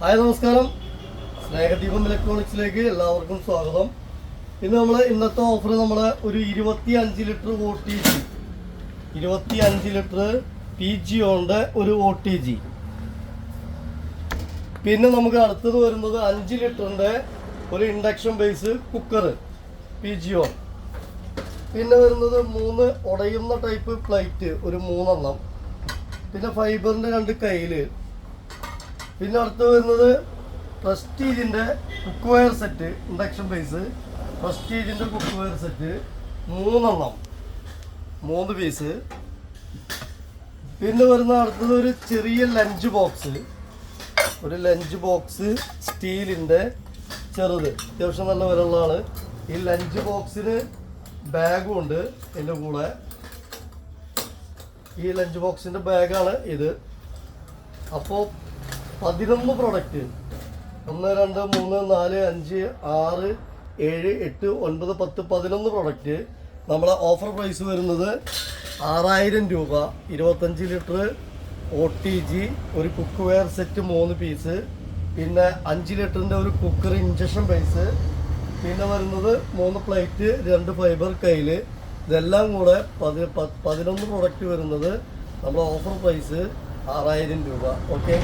Hi നമസ്കാരം. സ്നേഹദീപം ഇലക്ട്രോണിക്സിലേക്ക് എല്ലാവർക്കും സ്വാഗതം. ഇന്ന് നമ്മൾ ഇന്നത്തെ ഓഫർ നമ്മൾ ഒരു ഇരുപത്തി അഞ്ച് ലിറ്റർ ഒ ടി ജി ഇരുപത്തി അഞ്ച് ലിറ്റർ പി ജി ഓണിന്റെ ഒരു ഒ ടി ജി പിന്നെ നമുക്ക് അടുത്തത് വരുന്നത് അഞ്ച് ലിറ്ററിന്റെ ഒരു induction base cooker P G on പിന്നെ വരുന്നത് മൂന്ന് ഉടയുന്ന ടൈപ്പ് പ്ലേറ്റ് ഒരു മൂന്നെണ്ണം. പിന്നെ ഫൈബറിന്റെ രണ്ട് കയ്യിൽ പിന്നെ അടുത്ത് വരുന്നത് പ്രസ്റ്റീജിന്റെ cookware set induction base പ്രസ്റ്റീജിന്റെ കുക്ക് വെയർ സെറ്റ് മൂന്നെണ്ണം. മൂന്ന് പീസ് പിന്നെ വരുന്ന അടുത്തത് ഒരു ചെറിയ ലഞ്ച് ബോക്സ് ഒരു ലഞ്ച് ബോക്സ് സ്റ്റീലിന്റെ ചെറുത്. അത്യാവശ്യം നല്ല വിലയുള്ളതാണ് ഈ ലഞ്ച് ബോക്സിന് ബാഗും ഉണ്ട് എന്റെ കൂടെ. ഈ ലഞ്ച് ബോക്സിന്റെ ബാഗാണ് ഇത്. അപ്പോൾ പതിനൊന്ന് പ്രൊഡക്റ്റ് ഒന്ന് രണ്ട് മൂന്ന് നാല് അഞ്ച് ആറ് ഏഴ് എട്ട് ഒൻപത് പത്ത് പതിനൊന്ന് പ്രൊഡക്റ്റ് നമ്മളെ ഓഫർ പ്രൈസ് വരുന്നത് ആറായിരം രൂപ. ഇരുപത്തഞ്ച് ലിറ്റർ ഒ ടി ജി ഒരു കുക്ക് വെയർ സെറ്റ് മൂന്ന് പീസ് പിന്നെ അഞ്ച് ലിറ്ററിന്റെ ഒരു കുക്കർ ഇഞ്ചക്ഷൻ പൈസ് പിന്നെ വരുന്നത് മൂന്ന് പ്ലേറ്റ് രണ്ട് ഫൈബർ കയ്യിൽ ഇതെല്ലാം കൂടെ പതി പതിനൊന്ന് പ്രൊഡക്റ്റ് വരുന്നത് നമ്മുടെ ഓഫർ പ്രൈസ് ആറായിരം രൂപ. ഓക്കെ